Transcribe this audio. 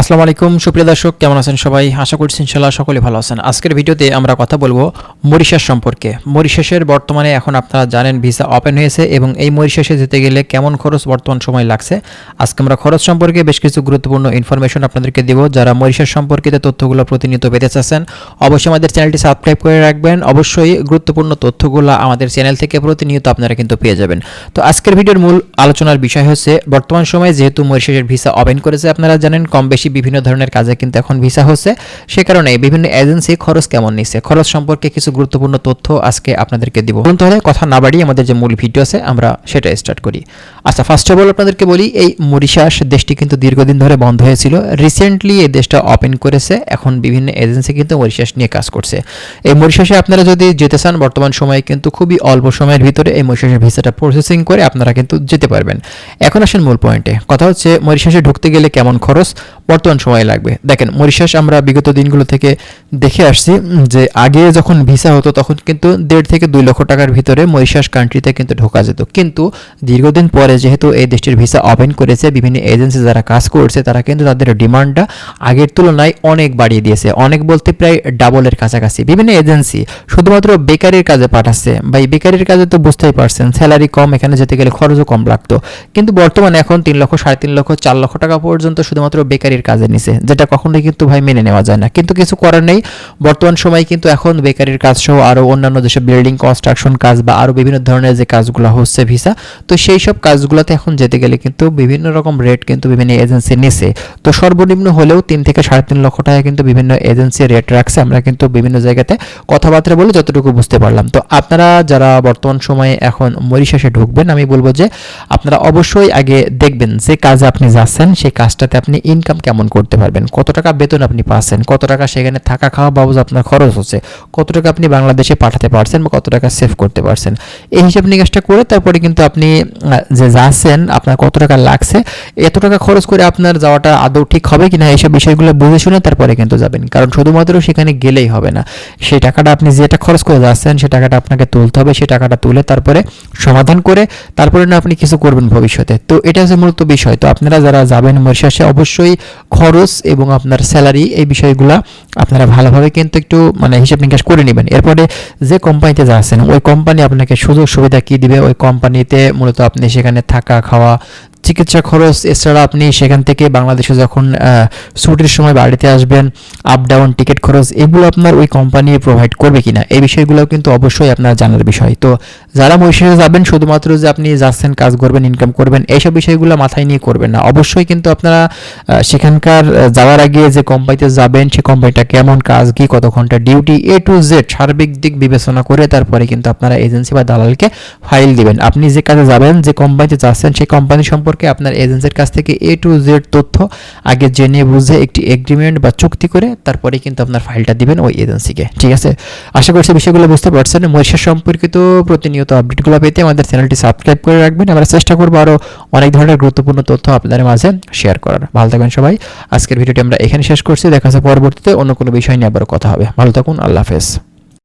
আসসালামু আলাইকুম, সুপ্রিয় দর্শক, কেমন আছেন সবাই? আশা করছি ইনশাল্লাহ সকলে ভালো আছেন। আজকের ভিডিওতে আমরা কথা বলব মরিশাস সম্পর্কে। মরিশাসের বর্তমানে এখন আপনারা জানেন ভিসা ওপেন হয়েছে এবং এই মরিশাসে যেতে গেলে কেমন খরচ, বর্তমান সময় লাগছে? আজকে আমরা খরচ সম্পর্কে বেশ কিছু গুরুত্বপূর্ণ ইনফরমেশন আপনাদেরকে দেব। যারা মরিশাস সম্পর্কিত তথ্যগুলো প্রতিনিয়ত পেতে চাচ্ছেন, অবশ্যই আমাদের চ্যানেলটি সাবস্ক্রাইব করে রাখবেন। অবশ্যই গুরুত্বপূর্ণ তথ্যগুলো আমাদের চ্যানেল থেকে প্রতিনিয়ত আপনারা কিন্তু পেয়ে যাবেন। তো আজকের ভিডিওর মূল আলোচনার বিষয় হচ্ছে, বর্তমান সময়ে যেহেতু মরিশাসের ভিসা ওপেন করেছে আপনারা জানেন কম বেশি বিভিন্ন ধরনের কাজে কিন্তু এখন ভিসা হচ্ছে। সে কারণে বিভিন্ন এজেন্সি খরচ কেমন নিচ্ছে? খরচ সম্পর্কে কিছু গুরুত্বপূর্ণ তথ্য আজকে আপনাদেরকে দিব। বলুন তাহলে কথা না বাড়িয়ে আমাদের যে মূল ভিডিও আছে, আমরা সেটা স্টার্ট করি। আচ্ছা ফার্স্ট অফ অল আপনাদেরকে বলি, এই মরিশাস দেশটি কিন্তু দীর্ঘদিন ধরে বন্ধ হয়েছিল। রিসেন্টলি এই দেশটা ওপেন করেছে। এখন বিভিন্ন এজেন্সি কিন্তু মরিশাস নিয়ে কাজ করছে। এই মরিশাসে আপনারা যদি যেতে চান, বর্তমান সময়ে কিন্তু খুবই অল্প সময়ের ভিতরে এই মরিশাসের ভিসাটা প্রসেসিং করে আপনারা কিন্তু যেতে পারবেন। এখন আসেন মূল পয়েন্টে কথা হচ্ছে, মরিশাসে ঢুকতে গেলে কেমন খরচ? বর্তমান সময়ে লাগবে। দেখেন, মরিশাস আমরা বিগত দিনগুলো থেকে দেখে আসছি যে আগে যখন ভিসা হতো তখন কিন্তু দেড় থেকে দুই লক্ষ টাকার ভিতরে মরিশাস কান্ট্রিতে কিন্তু ঢোকা যেত। কিন্তু দীর্ঘদিন পরে যেহেতু এই দেশটির ভিসা ওপেন করেছে, বিভিন্ন এজেন্সি যারা কাজ করছে তারা কিন্তু তাদের ডিমান্ডটা আগের তুলনায় অনেক বাড়িয়ে দিয়েছে। অনেক বলতে প্রায় ডাবলের কাছাকাছি। বিভিন্ন এজেন্সি শুধুমাত্র বেকারির কাজে পাঠাচ্ছে। বা এই বেকারির কাজে তো বুঝতেই পারছেন স্যালারি কম, এখানে যেতে গেলে খরচও কম লাগতো। কিন্তু বর্তমানে এখন তিন লক্ষ, সাড়ে তিন লক্ষ, চার লক্ষ টাকা পর্যন্ত শুধুমাত্র বেকারির কাজে নিছে, যেটা কখনোই কিন্তু ভাই মেনে নেওয়া যায় না। কিন্তু কিছু করার নেই। বর্তমান সময় কিন্তু এখন বেকারির কাজ সহ আরও অন্যান্য যেসব বিল্ডিং কনস্ট্রাকশন কাজ বা আরও বিভিন্ন ধরনের যে কাজগুলো হচ্ছে ভিসা তো সেই সব কাজগুলোতে এখন যেতে গেলে কিন্তু বিভিন্ন রকম রেট কিন্তু বিভিন্ন এজেন্সি নিছে। তো সর্বনিম্ন হলেও তিন থেকে সাড়ে তিন লক্ষ টাকা কিন্তু বিভিন্ন এজেন্সি রেট রাখছে। আমরা কিন্তু বিভিন্ন জায়গাতে কথাবার্তা বলে যতটুকু বুঝতে পারলাম। তো আপনারা যারা বর্তমান সময়ে এখন মরিশাসে ঢুকবেন, আমি বলব যে আপনারা অবশ্যই আগে দেখবেন যে কাজে আপনি যাচ্ছেন, সেই কাজটাতে আপনি ইনকাম কেমন করতে পারবেন? কত টাকা বেতন আপনি পাচ্ছেন? কত টাকা সেখানে থাকা খাওয়া বাবদ আপনার খরচ হচ্ছে? কত টাকা আপনি বাংলাদেশে পাঠাতে পারছেন বা কত টাকা সেভ করতে পারছেন? এই হিসাব নিকাশটা করে তারপরে কিন্তু আপনি যে যাচ্ছেন, আপনার কত টাকা লাগছে, এত টাকা খরচ করে আপনার যাওয়াটা আদৌ ঠিক হবে কিনা এইসব বিষয়গুলো বুঝে শুনে তারপরে কিন্তু যাবেন। কারণ শুধুমাত্র সেখানে গেলেই হবে না। সেই টাকাটা আপনি যেটা খরচ করে যাচ্ছেন সেই টাকাটা আপনাকে তুলতে হবে। সেই টাকাটা তুলে তারপরে সমাধান করে তারপরে না আপনি কিছু করবেন ভবিষ্যতে। তো এটা হচ্ছে মূলত বিষয়। তো আপনারা যারা যাবেন মরিশাসে, অবশ্যই খরচ এবং আপনার স্যালারি এই বিষয়গুলা আপনারা ভালোভাবে কিন্তু একটু মানে হিসাব নিকাশ করে নেবেন। এরপরে যে কোম্পানিতে যাচ্ছেন ওই কোম্পানি আপনাকে সুযোগ সুবিধা কী দিবে? ওই কোম্পানিতে মূলত আপনি সেখানে থাকা খাওয়া চিকিৎসা খরচ এছাড়া আপনি সেখান থেকে বাংলাদেশে যখন ছুটির সময় বাড়িতে আসবেন আপ ডাউন টিকিট খরচ এগুলো আপনার ওই কোম্পানি প্রোভাইড করবে কিনা? এই বিষয়গুলো কিন্তু অবশ্যই আপনার জানার বিষয়। তো যারা মহিষাসে যাবেন শুধুমাত্র যে আপনি যাচ্ছেন কাজ করবেন ইনকাম করবেন এইসব বিষয়গুলো মাথায় নিয়ে করবেন না। অবশ্যই কিন্তু আপনারা আহ, সেখানকার যাওয়ার আগে যে কোম্পানিতে যাবেন সেই কোম্পানিটা কেমন কাজ, কি কত ঘণ্টা ডিউটি এ টু জেড সার্বিক দিক বিবেচনা করে তারপরে কিন্তু আপনারা এজেন্সি বা দালালকে ফাইল দিবেন। আপনি যে কাজে যাবেন, যে কোম্পানিতে যাচ্ছেন, সেই কোম্পানি সম্পর্কে আপনার এজেন্সির কাছ থেকে এ টু জেড তথ্য আগে জেনে বুঝে একটি এগ্রিমেন্ট বা চুক্তি করে তারপরে কিন্তু আপনার ফাইলটা দিবেন ওই এজেন্সিকে ঠিক আছে? আশা করছি বিষয়গুলো বুঝতে পারছেন। মরিশাস সম্পর্কিত প্রতিনিয়ত আপডেটগুলো পেতে আমাদের চ্যানেলটি সাবস্ক্রাইব করে রাখবেন। আমরা চেষ্টা করব আরও অনেক ধরনের গুরুত্বপূর্ণ তথ্য আপনাদের মাঝে শেয়ার করার। ভালো থাকবেন সবাই। আজকের ভিডিওটি আমরা এখানে শেষ করছি। দেখা যাচ্ছে পরবর্তীতে অন্য কোনো বিষয় নিয়ে আবার কথা হবে। ভালো থাকুন, আল্লাহ হাফেজ।